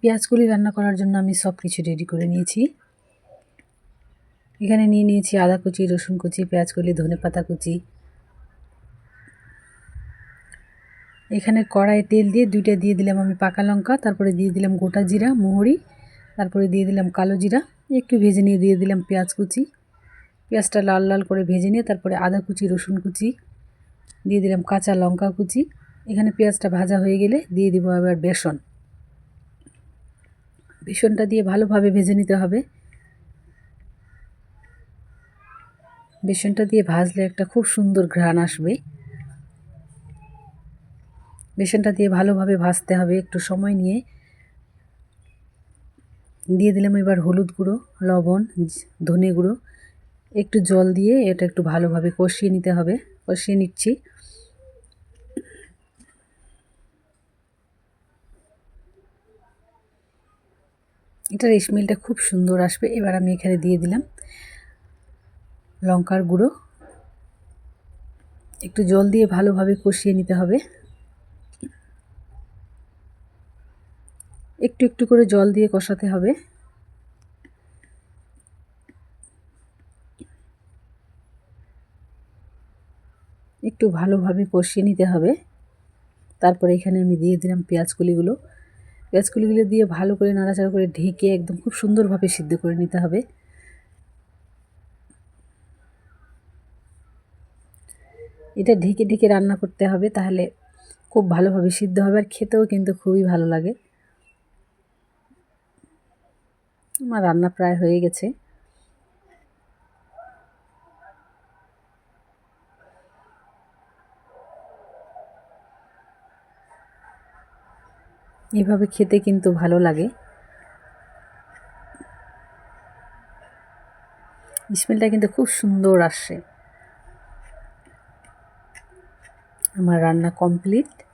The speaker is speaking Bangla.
পেঁয়াজগুলি রান্না করার জন্য আমি সব কিছু রেডি করে নিয়েছি। এখানে নিয়ে নিয়েছি আদা কুচি, রসুন কুচি পেঁয়াজ কুচি ধনে পাতা কুচি। এখানে কড়াই তেল দিয়ে দুইটা দিয়ে দিলাম আমি পাকা লঙ্কা, তারপরে দিয়ে দিলাম গোটা জিরা মোহরি তারপরে দিয়ে দিলাম কালো জিরা, একটু ভেজে নিয়ে দিয়ে দিলাম পেঁয়াজ কুচি। পেঁয়াজটা লাল লাল করে ভেজে নিয়ে তারপরে আদা কুচি, রসুন কুচি, দিয়ে দিলাম কাঁচা লঙ্কা কুচি। এখানে পেঁয়াজটা ভাজা হয়ে গেলে দিয়ে দিব আবার বেসন। বেসনটা দিয়ে ভালোভাবে ভেজে নিতে হবে। বেসনটা দিয়ে ভাজলে একটা খুব সুন্দর ঘ্রাণ আসবে। বেসনটা দিয়ে ভালোভাবে ভাজতে হবে একটু সময় নিয়ে। দিয়ে দিলাম এবার হলুদ গুঁড়ো, লবণ, ধনে গুঁড়ো। একটু জল দিয়ে এটা একটু ভালোভাবে কষিয়ে নিতে হবে। কষিয়ে নিচ্ছি। এটার স্মেলটা খুব সুন্দর আসবে। এবার আমি এখানে দিয়ে দিলাম লঙ্কার গুঁড়ো। একটু জল দিয়ে ভালোভাবে কষিয়ে নিতে হবে। একটু একটু করে জল দিয়ে কষাতে হবে। একটু ভালোভাবে কষিয়ে নিতে হবে। তারপরে এখানে আমি দিয়ে দিলাম পেঁয়াজকুলিগুলো। পেঁয়াজকুলিগুলো দিয়ে ভালো করে নাড়াচাড়া করে ঢেকে একদম খুব সুন্দরভাবে সিদ্ধ করে নিতে হবে। এটা ঢেকে ঢেকে রান্না করতে হবে, তাহলে খুব ভালোভাবে সিদ্ধ হবে আর খেতেও কিন্তু খুবই ভালো লাগে। আমার রান্না প্রায় হয়ে গেছে। এভাবে খেতে কিন্তু ভালো লাগে। স্মেলটা কিন্তু খুব সুন্দর আসে। আমার রান্না কমপ্লিট।